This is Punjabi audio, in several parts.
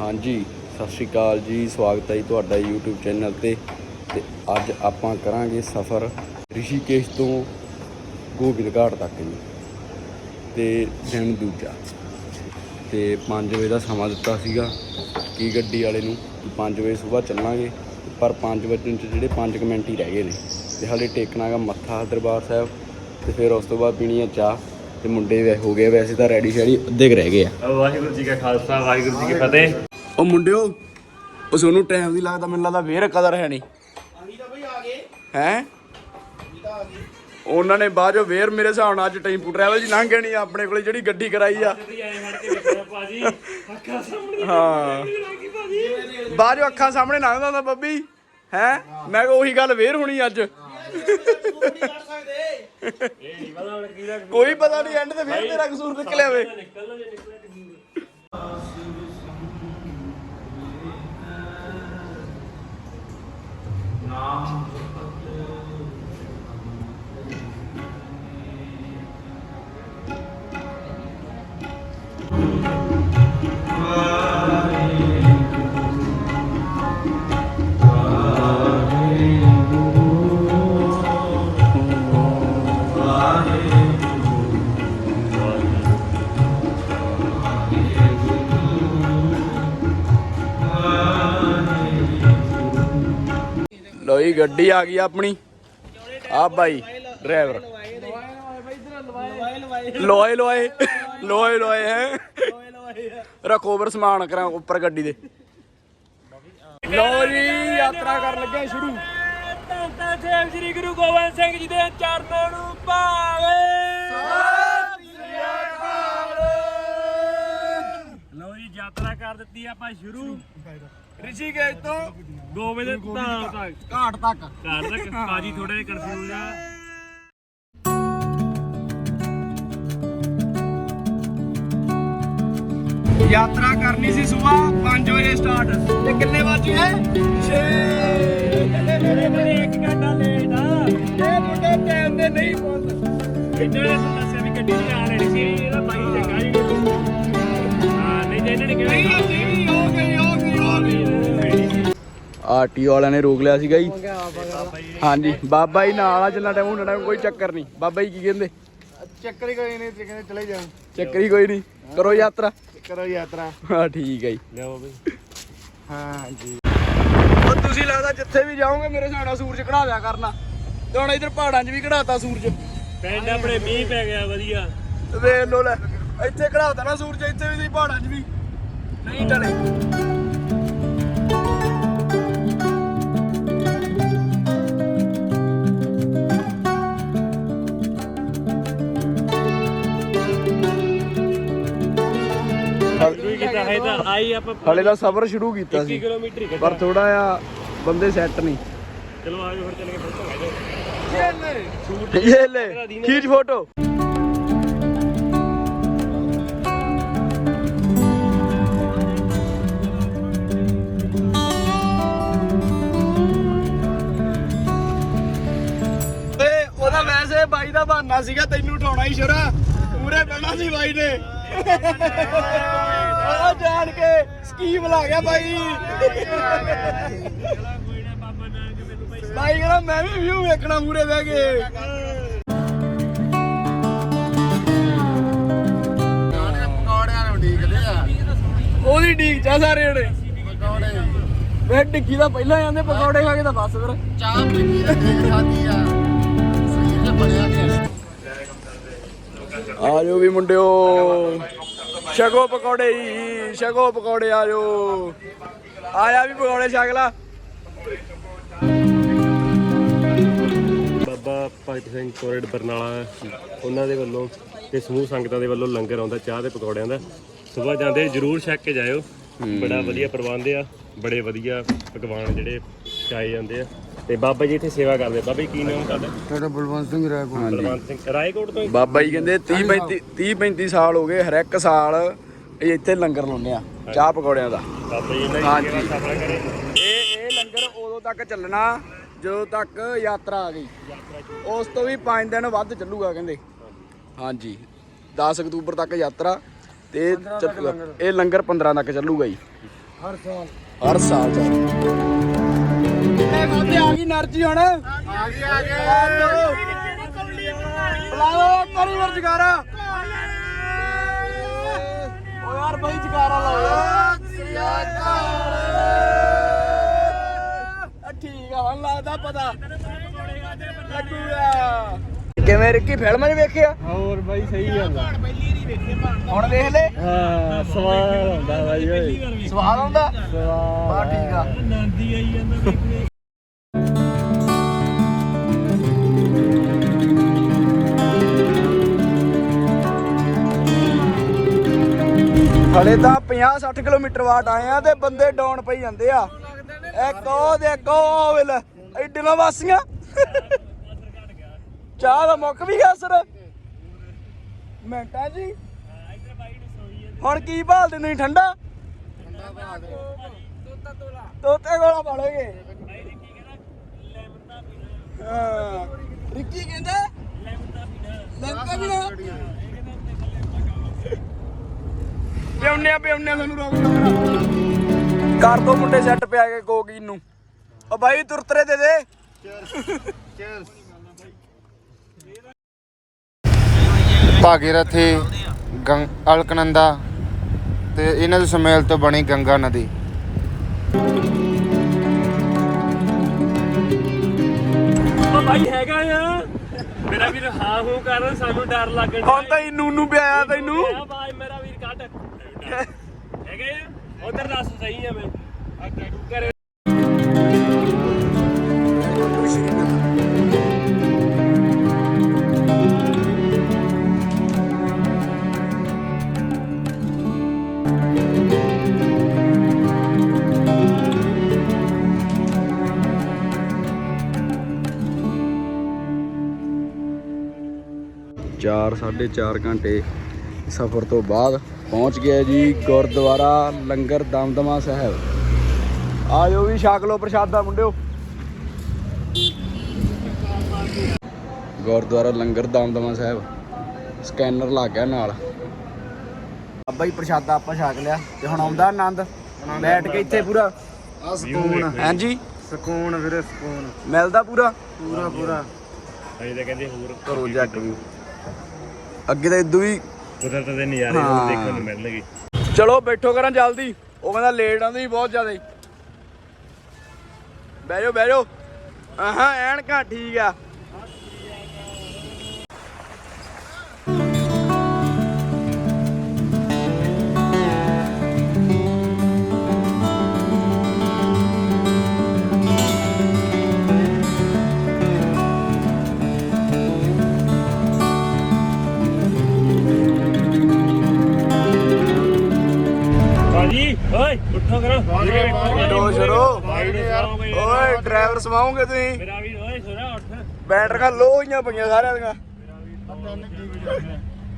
ਹਾਂਜੀ, ਸਤਿ ਸ਼੍ਰੀ ਅਕਾਲ ਜੀ, ਸਵਾਗਤ ਹੈ ਜੀ ਤੁਹਾਡਾ YouTube ਚੈਨਲ ਤੇ। ਤੇ ਅੱਜ ਆਪਾਂ ਕਰਾਂਗੇ ਸਫ਼ਰ ਰਿਸ਼ੀਕੇਸ਼ ਤੋਂ ਗੋਬਿੰਦਘਾਟ ਤੱਕ ਜੀ। ਤੇ ਦਿਨ ਦੂਜਾ। ਤੇ 5 ਵਜੇ ਦਾ ਸਮਾਂ ਦਿੱਤਾ ਸੀਗਾ, ਕੀ ਗੱਡੀ ਵਾਲੇ ਨੂੰ ਕਿ 5 ਵਜੇ ਸਵੇਰ ਚੱਲਾਂਗੇ। ਪਰ 5 ਵਜੇ ਚ ਜਿਹੜੇ 5 ਮਿੰਟ ਹੀ ਰਹਿ ਗਏ ਨੇ। ਤੇ ਹਾਲੇ ਟੇਕਣਾਗਾ ਮੱਥਾ ਦਰਬਾਰ ਸਾਹਿਬ। ਤੇ ਫਿਰ ਉਸ ਤੋਂ ਬਾਅਦ ਪੀਣੀ ਹੈ ਚਾਹ। ਤੇ ਮੁੰਡੇ ਵੇ ਹੋ ਗਏ ਵੈਸੇ ਤਾਂ ਰੈਡੀ ਸ਼ੈਡੀ ਅੱਧੇ ਕੁ ਰਹਿ ਗਏ ਆ। ਵਾਹਿਗੁਰੂ ਜੀ ਕਾ ਖਾਲਸਾ, ਵਾਹਿਗੁਰੂ ਜੀ ਕੀ ਫਤਿਹ। ਉਹ ਮੁੰਡਿਓ ਉਹ ਸੋਨੂੰ ਟਾਈਮ ਦੀ ਲੱਗਦਾ ਮੈਨੂੰ ਲੱਗਦਾ ਫੇਰ ਕਦਰ ਹੈ ਨਹੀਂ ਹੈ? ਉਹਨਾਂ ਨੇ ਬਾਅਦ ਫੇਰ ਮੇਰੇ ਹਿਸਾਬ ਨਾਲ ਅੱਜ ਟੈਂਪੂ ਟਰੈਵਲ ਜੀ ਲੰਘ ਗਣੀ ਆਪਣੇ ਕੋਲੇ ਜਿਹੜੀ ਗੱਡੀ ਕਰਾਈ ਆ। ਭਾਜੀ। ਅੱਖਾਂ ਸਾਹਮਣੇ ਹਾਂ। ਬਾਅਦ ਚੋਂ ਅੱਖਾਂ ਸਾਹਮਣੇ ਲੰਘਦਾ ਹੁੰਦਾ ਬੱਬੀ ਹੈ? ਮੈਂ ਕਿਹਾ ਉਹੀ ਗੱਲ ਫੇਰ ਹੋਣੀ ਅੱਜ। ਕੋਈ ਪਤਾ ਨਹੀਂ ਐਂਡ ਤੇ ਫੇਰ ਤੇਰਾ ਕਸੂਰ ਨਿਕਲਿਆ ਵੇ 好 ਲੋ ਜੀ, ਗੱਡੀ ਆ ਗਈ ਆਪਣੀ। ਆ ਬਾਈ ਡਰਾਈਵਰ ਲੋਏ ਲੋਏ ਲੋਏ ਲੋਏ ਹੈ। ਰੱਖੋ ਉਪਰ ਸਮਾਨ ਕਰਾਂ ਉੱਪਰ ਗੱਡੀ ਦੇ। ਲੋ ਜੀ, ਯਾਤਰਾ ਕਰਨ ਲੱਗੇ ਸ਼ੁਰੂ। ਤਾਂ ਸਾਹਿਬ ਸ੍ਰੀ ਗੁਰੂ ਗੋਬਿੰਦ ਸਿੰਘ ਜੀ ਦੇ ਚਰਨਾਂ ਨੂੰ ਭਾਵੇ ਯਾਤਰਾ ਕਰ ਦਿੱਤੀ ਆਪਾਂ ਸ਼ੁਰੂ। ਰਿਸ਼ੀਕੇਸ਼ ਤੋਂ ਗੋਬਿੰਦ ਧਾਮ ਤੱਕ। ਘਾਟ। ਤੱਕ। ਘਰ ਤੱਕ। ਭਾਜੀ ਥੋੜੇ ਕਨਫਿਊਜ਼ ਆ। ਯਾਤਰਾ ਕਰਨੀ ਸੀ ਸਵੇਰ 5 ਵਜੇ ਸਟਾਰਟ ਤੇ ਕਿੰਨੇ ਵਜ ਗਏ? 6 ਮੇਰੇ ਮੇਰੇ ਇੱਕ ਘੰਟਾ ਲੇਟ ਆ। ਇਹ ਮੁੰਡੇ ਟਾਈਮ ਤੇ ਨਹੀਂ ਪਹੁੰਚਦੇ। ਦੱਸਿਆ ਵੀ ਗੱਡੀ ਨਹੀਂ ਆ ਰਹੀ ਸੀ ਇਹਦਾ ਬਾਈ ਚੰਗਾ ਜੀ ਹਾਂ ਆਰਟੀਓ ਵਾਲਿਆਂ ਨੇ ਰੋਕ ਲਿਆ ਸੀਗਾ ਜੀ। ਹਾਂਜੀ ਬਾਬਾ ਜੀ ਨਾਲ ਆ ਜਿੰਨਾ ਟਾਈਮ ਹੁੰਦਾ ਟਾਈਮ ਕੋਈ ਚੱਕਰ ਨਹੀਂ। ਬਾਬਾ ਜੀ ਕੀ ਕਹਿੰਦੇ? ਚੱਕਰ ਹੀ ਕੋਈ ਨਹੀਂ ਤੇ ਕਹਿੰਦੇ ਚਲੇ ਜਾਓ ਚੱਕਰ ਹੀ ਕੋਈ ਨਹੀਂ। ਕਰੋ ਯਾਤਰਾ। ਕਰੋ ਯਾਤਰਾ। ਹਾਂ ਠੀਕ ਹੈ ਜੀ। ਲਿਆਓ ਬਈ। ਹਾਂ ਜੀ ਉਹ ਤੁਸੀਂ ਲੱਗਦਾ ਜਿੱਥੇ ਵੀ ਜਾਓਗੇ ਮੇਰੇ ਨਾਲ ਸੂਰਜ ਕਢਾ ਦਿਆ ਕਰਨਾ। ਤੇ ਹੁਣ ਇਧਰ ਪਹਾੜਾਂ 'ਚ ਵੀ ਕਢਾਤਾ ਸੂਰਜ। ਪਿੰਡ ਆਪਣੇ ਮੀਂਹ ਪੈ ਗਿਆ ਵਧੀਆ। ਤੇ ਵੇਖ ਲੋ ਲੈ। ਇੱਥੇ ਕਢਾਤਾ ਨਾ ਸੂਰਜ ਇੱਥੇ ਵੀ ਤੁਸੀਂ ਪਹਾੜਾਂ 'ਚ ਵੀ। ਨਹੀਂ ਟਲੇ। ਸ਼ੁਰੂ ਹੀ ਕੀਤਾ ਹੈ ਤਾਂ ਆਈ ਆਪਾਂ ਹਲੇ ਦਾ ਸਫ਼ਰ ਸ਼ੁਰੂ ਕੀਤਾ 21 ਸੀ ਕਿਲੋਮੀਟਰ ਹੀ ਪਰ ਕੱਢਿਆ ਥੋੜਾ ਆ ਬੰਦੇ ਸੈੱਟ ਨਹੀਂ। ਚਲੋ ਆਜੋ ਫਿਰ ਚੱਲ ਕੇ ਫੋਟੋ ਖਿਚੋ ਇਹ ਲੈ ਖੀਚ ਫੋਟੋ ਬਾਈ ਦਾ ਬਹਾਨਾ ਸੀਗਾ ਤੈਨੂੰ ਉਠਾਉਣਾ ਹੀ ਸ਼ਰਾ। ਪੂਰੇ ਬਹਿਣਾ ਸੀ ਬਾਈ ਨੇ। ਉਹ ਜਾਣ ਕੇ ਸਕੀਮ ਲਾ ਗਿਆ ਬਾਈ। ਬਾਈ ਕਹਿੰਦਾ, ਮੈਂ ਵੀ ਵਿਊ ਵੇਖਣਾ ਮੂਰੇ ਬਹਿ ਕੇ। ਪਕੌੜਿਆਂ ਨੂੰ ਉਹਦੀ ਡੀਕ ਚਾ ਸਾਰੇ ਜਣੇ। ਪਕੌੜੇ ਵੇ ਟਿੱਕੀ ਦਾ ਪਹਿਲਾਂ ਜਾਂਦੇ ਪਕੌੜੇ ਖਾ ਕੇ ਤਾਂ ਬਸ ਫਿਰ। ਚਾਹ ਪੀਤੀ ਆ ਖਾਦੀ ਆ। ਆ ਜਾਓ ਵੀ ਮੁੰਡਿਓ। ਛਕੋ ਪਕੌੜੇ ਜੀ ਛਕੋ ਪਕੌੜੇ ਆ ਜਾਓ ਆਇਆ ਵੀ ਪਕੌੜੇ ਛਕ ਲਾ। ਬਾਬਾ ਭਗਤ ਸਿੰਘ ਕੋਰੇਡ ਬਰਨਾਲਾ ਉਹਨਾਂ ਦੇ ਵੱਲੋਂ ਤੇ ਸਮੂਹ ਸੰਗਤਾਂ ਦੇ ਵੱਲੋਂ ਲੰਗਰ ਆਉਂਦਾ ਚਾਹ ਤੇ ਪਕੌੜਿਆਂ ਦਾ ਸਵੇਰ ਜਾਂਦੇ ਜਰੂਰ ਛਕ ਕੇ ਜਾਇਓ। ਬੜਾ ਵਧੀਆ ਪ੍ਰਬੰਧ ਆ ਬੜੇ ਵਧੀਆ ਪਕਵਾਨ ਜਿਹੜੇ ਚਾਏ ਜਾਂਦੇ ਆ। ਤੇ ਬਾਬਾ ਜੀ ਇੱਥੇ ਸੇਵਾ ਕਰਦੇ। ਬਾਬਾ ਜੀ ਕੀ ਨਾਮ ਤੁਹਾਡਾ? ਤੁਹਾਡਾ ਬਲਵੰਤ ਸਿੰਘ ਰਾਏ ਕੋਲ ਬਲਵੰਤ ਸਿੰਘ ਰਾਏਕੋਟ ਤੋਂ ਹੀ? ਬਾਬਾ ਜੀ ਕਹਿੰਦੇ 30 35 30 35 ਸਾਲ ਹੋ ਗਏ ਹਰ ਇੱਕ ਸਾਲ ਇਹ ਇੱਥੇ ਲੰਗਰ ਲਾਉਂਦੇ ਆ ਚਾਹ ਪਕੌੜਿਆਂ ਦਾ। ਬਾਬਾ ਜੀ ਸੇਵਾ ਸਫਲ ਕਰੇ। ਇਹ ਇਹ ਲੰਗਰ ਉਦੋਂ ਤੱਕ ਚੱਲਣਾ ਜਦੋਂ ਤੱਕ ਯਾਤਰਾ ਆ ਗਈ। ਉਸ ਤੋਂ ਵੀ 5 ਦਿਨ ਵੱਧ ਚੱਲੂਗਾ ਕਹਿੰਦੇ। ਹਾਂਜੀ। 10 ਅਕਤੂਬਰ ਤੱਕ ਯਾਤਰਾ ਤੇ ਚੱਲੂਗਾ। ਇਹ ਲੰਗਰ 15 ਤੱਕ ਚੱਲੂਗਾ ਜੀ। ਹਰ ਸਾਲ। ਹਰ ਸਾਲ ਚੱਲ ਤੇਰੇ ਖਾਤੇ ਆ ਗਈ એનર્ਜੀ ਹੁਣ ਆ ਗਈ ਆ ਗਈ ਬੁਲਾਓ ਕਰੀ ਵਰ ਜਗਾਰਾ ਓ ਯਾਰ ਬਈ ਜਗਾਰਾ ਲਾਓ। ਸ੍ਰੀ ਅਕਾਲ ਠੀਕ ਆ ਹੁਣ ਲੱਗਦਾ ਪਤਾ ਲੱਗੂਗਾ। ਕਿਵੇਂ ਰਿੱਕੀ ਫਿਲਮ ਨਹੀਂ ਵੇਖਿਆ? ਹੋਰ ਬਾਈ ਸਹੀ ਗੱਲ ਆ। ਹੁਣ ਵੇਖ ਲੈ। ਹਾਂ ਸਵਾਦ ਆਉਂਦਾ ਬਾਈ ਓਏ। ਸਵਾਦ ਆਉਂਦਾ? ਠੀਕ ਆ। ਨੰਦੀ ਆਈ ਜਾਂਦਾ ਵੇਖਨੇ ਹਲੇ ਤਾਂ 50 60 ਕਿਲੋਮੀਟਰ ਵਾਟ ਆਏ ਆ ਤੇ ਬੰਦੇ ਡਾਊਨ ਪਈ ਜਾਂਦੇ ਆ। ਇੱਕ ਉਹ ਦੇਖੋ ਵੇਲ ਐਡੀਆਂ ਵਾਸੀਆਂ। ਚਾਹ ਦਾ ਮੁੱਕ ਵੀ ਗਿਆ ਸਰ। ਮਿੰਟਾਂ ਜੀ। ਹੁਣ ਕੀ ਭਾਲਦੇ ਨਹੀਂ ਠੰਡਾ? ਤੋਤੇ ਕੋਲਾ ਪਾਲੋਗੇ ਰਿੱਕੀ ਕਹਿੰਦਾ ਲੈਂਦਾ ਵੀ ਨਾ ਪਿਉਨੇ ਪਿਉਨੇ ਸਾਨੂੰ ਰੋਕ ਕਰ। ਦੋ ਮੁੰਡੇ ਸੈੱਟ ਪਿਆ ਕੇ ਕੋਕੀਨ ਨੂੰ। ਓ ਬਾਈ ਤੁਰਤਰੇ ਦੇ ਦੇ। ਭਾਗੀਰਥੀ ਅਲਕਨੰਦਾ ਤੇ ਇਹਨਾਂ ਦੇ ਸੁਮੇਲ ਤੋਂ ਬਣੀ ਗੰਗਾ ਨਦੀ। ਉਹ ਬਾਈ ਹੈਗਾ ਆ। ਮੇਰਾ ਵੀਰ ਹਾਂ ਹੂੰ ਕਰ ਸਾਨੂੰ ਡਰ ਲੱਗਣ ਹੁਣ ਤਾਂ ਇਹਨੂੰ ਨੂੰ ਪਿਆਇਆ ਤੈਨੂੰ। ਆ ਬਾਈ ਮੇਰਾ ਵੀਰ ਕੱਢ। ਹੈਗੇ ਆ? ਉਧਰ ਦੱਸ ਸਹੀ ਆ ਮੈਂ। ਘਰੇ। ਚਾਰ 4.5 ਘੰਟੇ ਸਫ਼ਰ ਤੋਂ ਬਾਅਦ ਪਹੁੰਚ ਗਿਆ ਜੀ ਗੁਰਦੁਆਰਾ ਲੰਗਰ ਦਮਦਮਾ ਸਾਹਿਬ। ਆਜੋ ਵੀ ਛਕ ਲਓ ਪ੍ਰਸ਼ਾਦਾ ਮੁੰਡਿਓ। ਗੁਰਦੁਆਰਾ ਲੰਗਰ ਦਮਦਮਾ ਸਾਹਿਬ। ਸਕੈਨਰ ਲੱਗ ਗਿਆ ਨਾਲ। ਅੱਬਾ ਹੀ ਪ੍ਰਸ਼ਾਦਾ ਆਪਾਂ ਛਕ ਲਿਆ ਤੇ ਹੁਣ ਆਉਂਦਾ ਆਨੰਦ। ਬੈਠ ਕੇ ਇੱਥੇ ਪੂਰਾ। ਆ ਸਕੂਨ। ਹਾਂਜੀ। ਸਕੂਨ ਵੀਰੇ ਸਕੂਨ। ਮਿਲਦਾ ਪੂਰਾ। ਪੂਰਾ ਪੂਰਾ। ਅਜੇ ਤਾਂ ਕਹਿੰਦੇ ਹੋਰ ਕਰੋ ਜੱਟ ਵੀ ਅੱਗੇ ਤਾਂ ਇਦੋਂ ਵੀ ਕੁਦਰਤ ਦੇ ਨਜ਼ਾਰੇ। ਹੋਰ ਦੇਖਣ ਨੂੰ ਮਿਲਣਗੇ। ਚਲੋ ਬੈਠੋ ਕਰਾਂ ਜਲਦੀ। ਉਹ ਕਹਿੰਦਾ ਲੇਟ ਆਉਂਦੀ ਬਹੁਤ ਜ਼ਿਆਦਾ। ਬਹਿ ਜਾਓ ਬਹਿ ਜਾਓ। ਆਹਾਂ ਐਨਕਾਂ ਠੀਕ ਆ। ਓਏ ਉੱਠੋ ਕਰੋ। ਉੱਠੋ ਸ਼ੁਰੂ। ਨੂੰ। ਓਏ ਡਰਾਈਵਰ ਸਮਾਉਂਗੇ ਤੁਸੀਂ। ਮੇਰਾ ਵੀਰ ਓਏ ਸੁਣਾ ਉੱਠ। ਬੈਟਰੀਆਂ ਲੋ ਹੋਈਆਂ ਪਈਆਂ ਸਾਰਿਆਂ ਦੀਆਂ।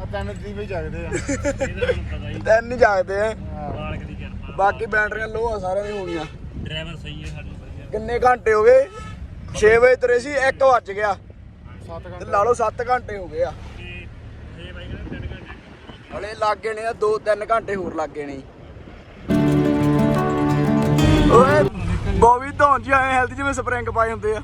ਆ ਤਿੰਨ ਦੀ ਵੀ ਜਗਦੇ ਆ। ਇਹਦਾ ਮੈਨੂੰ ਪਤਾ ਹੀ ਤਿੰਨ ਹੀ ਜਾਗਦੇ ਆ। ਮਾਲਕ ਦੀ ਕਿਰਪਾ। ਬਾਕੀ ਬੈਟਰੀਆਂ ਲੋ ਆ ਸਾਰਿਆਂ ਦੀਆਂ ਹੋ ਗਈਆਂ। ਡਰਾਈਵਰ ਸਹੀ ਹੈ ਸਾਡੇ ਕਿੰਨੇ ਘੰਟੇ ਹੋ ਗਏ? 6 ਵਜੇ ਤੁਰੇ ਸੀ 1 ਵੱਜ ਗਿਆ। 7 ਤੇ ਘੰਟੇ ਲਾ ਲਓ 7 ਘੰਟੇ ਹੋ ਗਏ ਆ। ਤੇ ਇਹ ਬਾਈ ਕਹਿੰਦਾ 3 ਘੰਟੇ। ਹਲੇ ਲੱਗੇ ਨੇ ਆ 2-3 ਘੰਟੇ ਹੋਰ ਲੱਗੇ ਨੇ। ਓਏ ਬੋਵੀ ਧੌਣ ਜੀ ਆਏ ਹੈਲਥ ਜਿਵੇਂ ਸਪਰਿੰਗ ਪਾਏ ਹੁੰਦੇ ਆ।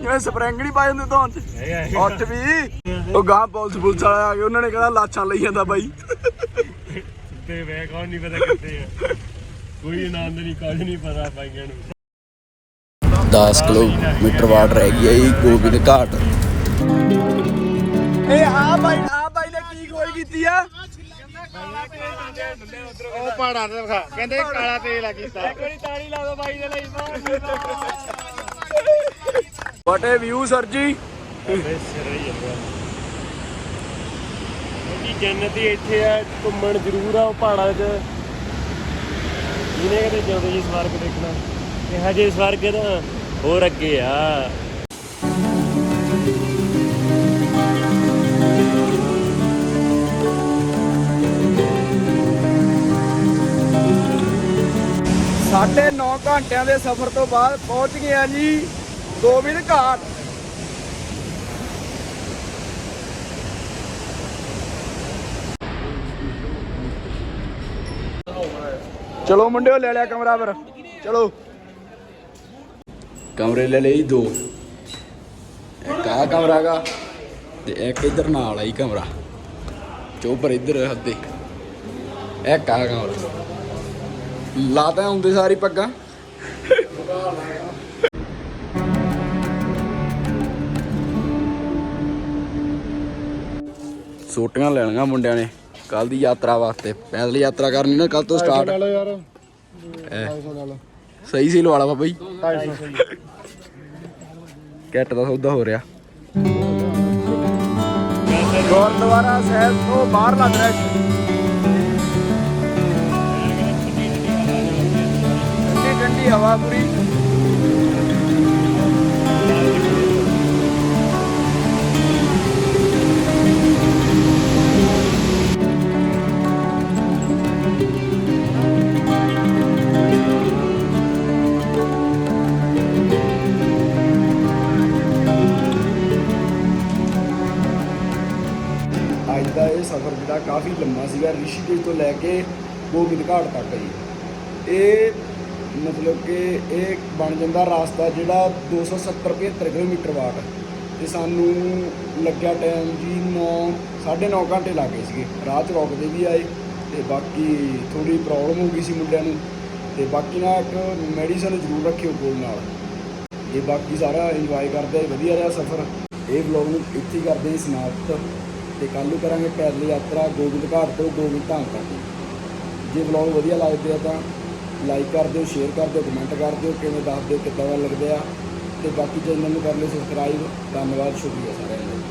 ਜਿਵੇਂ ਸਪਰਿੰਗ ਨਹੀਂ ਪਾਏ ਹੁੰਦੇ ਧੌਣ ਚ। ਉੱਠ ਵੀ। ਉਹ ਗਾਂ ਪੁਲਿਸ ਪੁਲਿਸ ਵਾਲੇ ਆ ਗਏ ਉਹਨਾਂ ਨੇ ਕਹਿਣਾ ਲਾਛਾਂ ਲਈ ਜਾਂਦਾ ਬਾਈ। ਤੇ ਵੇ ਕੌਣ ਨਹੀਂ ਪਤਾ ਕਿੱਥੇ ਆ। ਕੋਈ ਆਨੰਦ ਨਹੀਂ ਕੁਝ ਨਹੀਂ ਪਤਾ ਪਾਈਆਂ ਨੂੰ। 10 ਕਿਲੋਮੀਟਰ ਵਾਟ ਰਹਿ ਗਈ ਹੈ ਜੀ ਗੋਬਿੰਦ ਘਾਟ। ਇਹ ਆ ਬਾਈ ਆ ਬਾਈ ਨੇ ਕੀ ਖੋਜ ਕੀਤੀ ਆ? ਉਹ ਪਹਾੜਾਂ ਤੇ ਵਿਖਾ ਕਹਿੰਦੇ ਕਾਲਾ ਤੇਲ ਆ ਕੀਤਾ। ਕੋਈ ਤਾੜੀ ਲਾ ਦੋ ਬਾਈ ਦੇ ਲਈ ਵਾਟ ਏ ਵਿਊ ਸਰ ਜੀ ਕੀ ਜੰਨਤ ਹੀ ਇੱਥੇ ਆ ਘੁੰਮਣ ਜ਼ਰੂਰ ਆ ਉਹ ਪਹਾੜਾਂ 'ਚ। ਜਿਹਨੇ ਕਦੇ ਜਿਉਂਦੇ ਜੀ ਸਵਰਗ ਦੇਖਣਾ ਇਹ ਹਜੇ ਸਵਰਗ ਨਾ ਹੋਰ ਅੱਗੇ ਆ। ਸਾਢੇ 9 ਘੰਟਿਆਂ ਦੇ ਸਫ਼ਰ ਤੋਂ ਬਾਅਦ ਪਹੁੰਚ ਗਏ ਆ ਜੀ ਗੋਬਿੰਦ ਘਾਟ। ਚਲੋ ਮੁੰਡਿਓ, ਲੈ ਲਿਆ ਕਮਰਾ ਫਿਰ। ਚਲੋ। ਕਮਰੇ ਲੈ ਲਈ ਦੋ। ਇੱਕ ਆ ਕਮਰਾ ਗਾ ਤੇ ਇੱਕ ਇਧਰ ਨਾਲ ਆਈ ਕਮਰਾ। ਚੋਪਰ ਇਧਰ ਹੱਦੇ ਇੱਕ ਆ ਕਮਰਾ। ਲਾਤਾ ਹੁੰਦੇ ਸਾਰੀ ਪੱਗਾਂ। ਸੋਟੀਆਂ ਲੈਣੀਆਂ ਮੁੰਡਿਆਂ ਨੇ ਕੱਲ ਦੀ ਯਾਤਰਾ ਵਾਸਤੇ। ਪੈਦਲ ਯਾਤਰਾ ਕਰਨੀ ਨਾ ਕੱਲ ਤੋਂ ਸਟਾਰਟ। ਯਾਰ। ਸਹੀ ਸੀ ਲਵਾਲਾ ਬਾਬਾ ਜੀ। 250 ਕੈਟ ਦਾ ਸੌਦਾ ਹੋ ਰਿਹਾ। ਗੁਰਦੁਆਰਾ ਸਾਹਿਬ ਤੋਂ ਬਾਹਰ ਲੱਗ ਰਿਹਾ ਠੰਡੀ ਹਵਾ ਪੂਰੀ। ਅੱਜ ਦਾ ਇਹ ਸਫ਼ਰ ਜਿਹੜਾ ਕਾਫੀ ਲੰਮਾ ਸੀਗਾ, ਰਿਸ਼ੀਕੇਸ਼ ਤੋਂ ਲੈ ਕੇ ਗੋਬਿੰਦ ਘਾਟ ਤੱਕ ਜੀ। ਇਹ ਮਤਲਬ ਕਿ ਇਹ ਬਣ ਜਾਂਦਾ ਰਾਸਤਾ ਜਿਹੜਾ 270 75 ਕਿਲੋਮੀਟਰ ਵਾਟ ਤੇ ਸਾਨੂੰ ਲੱਗਿਆ ਟਾਈਮ ਜੀ 9 9.5 ਘੰਟੇ ਲੱਗ ਗਏ ਸੀਗੇ। ਰਾਹ 'ਚ ਰੁਕਦੇ ਵੀ ਆਏ ਤੇ ਬਾਕੀ ਥੋੜੀ ਪ੍ਰੋਬਲਮ ਹੋ ਗਈ ਸੀ ਮੁੰਡਿਆਂ ਨੂੰ। ਤੇ ਬਾਕੀ ਨਾ ਇੱਕ ਮੈਡੀਸਨ ਜ਼ਰੂਰ ਰੱਖਿਓ ਕੋਲ ਨਾਲ। ਇਹ ਬਾਕੀ ਸਾਰਾ ਇੰਜੋਏ ਕਰਦੇ ਵਧੀਆ ਰਿਹਾ ਸਫ਼ਰ। ਇਹ ਵਲੌਗ ਨੂੰ ਇੱਥੇ ਹੀ ਕਰਦੇ ਹਾਂ ਸਮਾਪਤ। ਤੇ ਕੱਲ੍ਹ ਨੂੰ ਕਰਾਂਗੇ ਪੈਦਲ ਯਾਤਰਾ, ਗੋਬਿੰਦ ਘਾਟ ਤੋਂ ਗੋਬਿੰਦ ਧਾਮ ਤੱਕ। ਜੇ ਵਲੌਗ ਵਧੀਆ ਲੱਗਦੇ ਆ ਤਾਂ ਲਾਈਕ ਕਰ ਦਿਓ ਸ਼ੇਅਰ ਕਰ ਦਿਓ ਕਮੈਂਟ ਕਰ ਦਿਓ, ਕਿਵੇਂ ਦੱਸ ਦਿਓ ਕਿੱਦਾਂ ਦਾ ਲੱਗਦੇ ਆ, ਤੇ ਬਾਕੀ ਚੈਨਲ ਨੂੰ ਕਰ ਲਿਓ ਸਬਸਕ੍ਰਾਈਬ ਧੰਨਵਾਦ, ਸ਼ੁਕਰੀਆ ਸਾਰਿਆਂ ਦਾ।